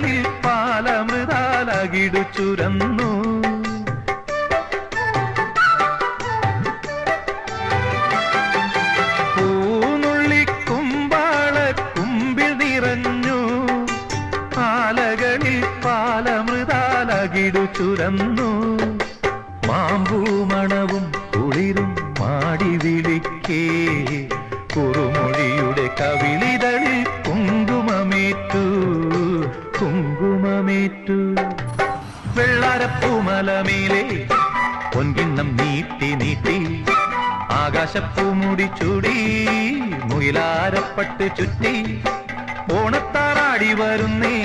ചുരന്നു പാലമൃതാലകിടു ചുരന്നു. പാലമൃതാലകിടു ചുരന്നു. മാമ്പൂമണവും കുളിരും മാടി വിളിക്കേ. കുറുമൊഴിയുടെ കുങ്കുമമേറ്റു കുങ്കുമമേറ്റു. വെള്ളാരപ്പൂമലമേലെ പൊൻകിണ്ണം നീട്ടി നീട്ടി ആകാശപ്പൂമുടി ചൂടി മുയിലാരപ്പട്ട് ചുറ്റി ഓണത്താറാടി വരുന്നേ.